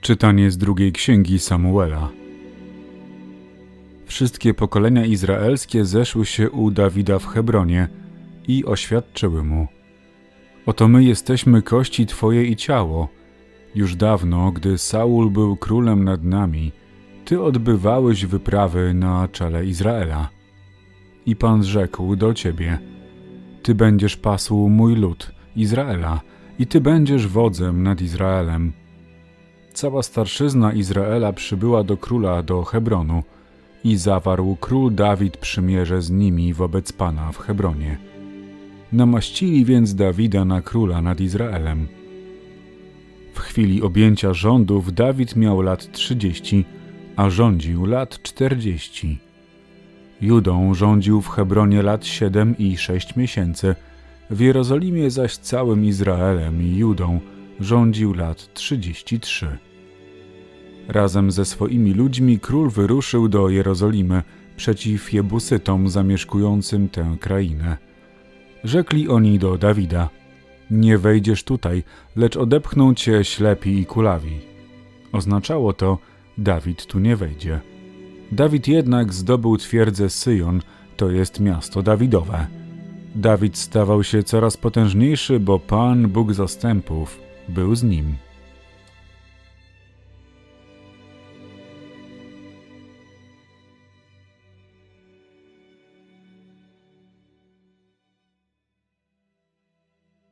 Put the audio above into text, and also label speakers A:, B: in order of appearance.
A: Czytanie z drugiej księgi Samuela. Wszystkie pokolenia izraelskie zeszły się u Dawida w Hebronie i oświadczyły mu: Oto my jesteśmy kości Twoje i ciało. Już dawno, gdy Saul był królem nad nami, Ty odbywałeś wyprawy na czele Izraela. I Pan rzekł do Ciebie: Ty będziesz pasł mój lud, Izraela, i Ty będziesz wodzem nad Izraelem. Cała starszyzna Izraela przybyła do króla do Hebronu i zawarł król Dawid przymierze z nimi wobec Pana w Hebronie. Namaścili więc Dawida na króla nad Izraelem. W chwili objęcia rządów Dawid miał lat trzydzieści, a rządził lat czterdzieści. Judą rządził w Hebronie lat siedem i sześć miesięcy, w Jerozolimie zaś całym Izraelem i Judą rządził lat trzydzieści trzy. Razem ze swoimi ludźmi król wyruszył do Jerozolimy przeciw Jebusytom zamieszkującym tę krainę. Rzekli oni do Dawida: Nie wejdziesz tutaj, lecz odepchną cię ślepi i kulawi. Oznaczało to: Dawid tu nie wejdzie. Dawid jednak zdobył twierdzę Syjon, to jest miasto Dawidowe. Dawid stawał się coraz potężniejszy, bo Pan, Bóg zastępów, był z nim.